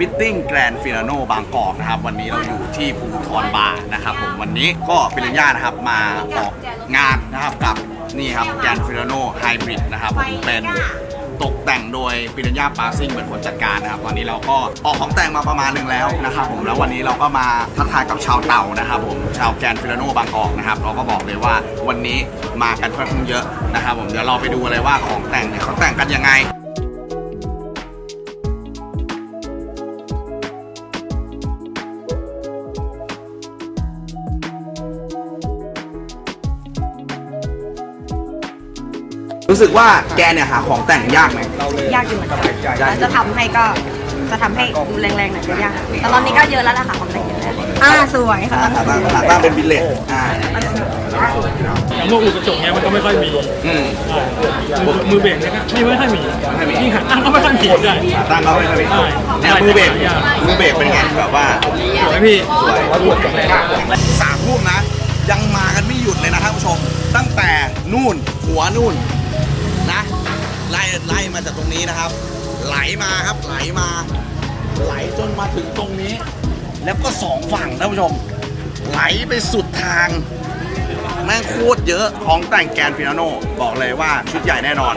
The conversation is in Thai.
มิทติ้งแกรนฟิลาโนบางกอกนะครับ วันนี้เราอยู่ที่ภูทรบาร์นะครับผมวันนี้ก็เป็นญาตินะครับมาออกงานนะครับกับนี่ครับแกรนฟิลาโนไฮบริดนะครับผมเป็นตกแต่งโดยปิรัญญาปาซิ่งเป็นคนจัดการนะครับตอนนี้เราก็ออกของแต่งมาประมาณหนึ่งแล้วนะครับผมแล้ววันนี้เราก็มาทักทายกับชาวเต่านะครับผมชาวแกรนฟิลาโนบางกอกนะครับเราก็บอกเลยว่าวันนี้มากันค่อนข้างเยอะนะครับผมเดี๋ยวเราไปดูเลยว่าของแต่งเนี่ยเขาแต่งกันยังไง รู้สึกว่าแกเนี่ยหาของแต่งยากไหม ยากอยู่เหมือนกันแล้วจะทำให้ก็จะทำให้ดูแรงๆหน่อยก็ยากแต่ตอนนี้ก็เยอะแล้วล่ะค่ะของแต่งเยอะแล้วอ่าสวยค่ะ หาตั้งหาตั้งเป็นวิลเลจอ่าอย่างพวกอูกระจกเนี้ยมันก็ไม่ค่อยมี อืมมือมือเบรกเนี่ยก็ไม่ค่อยมียิ่งหันตั้งก็ไม่ค่อยมีด้วยหาตั้งเขาไม่เคยมีใช่เนี่ยมือเบรกมือเบรกเป็นไงแบบว่าสวยพี่สวยสามทุ่มนะ ยังมากันไม่หยุดเลยนะท่านผู้ชม ตั้งแต่นู่นหัวนู่นนะ ไล่ไล่มาจากตรงนี้นะครับ ไหลมาครับไหลมา ไหลจนมาถึงตรงนี้ แล้วก็สองฝั่งท่านผู้ชม ไหลไปสุดทางแม่งโคตรเยอะของแต่งแกนฟินาโนบอกเลยว่าชุดใหญ่แน่นอน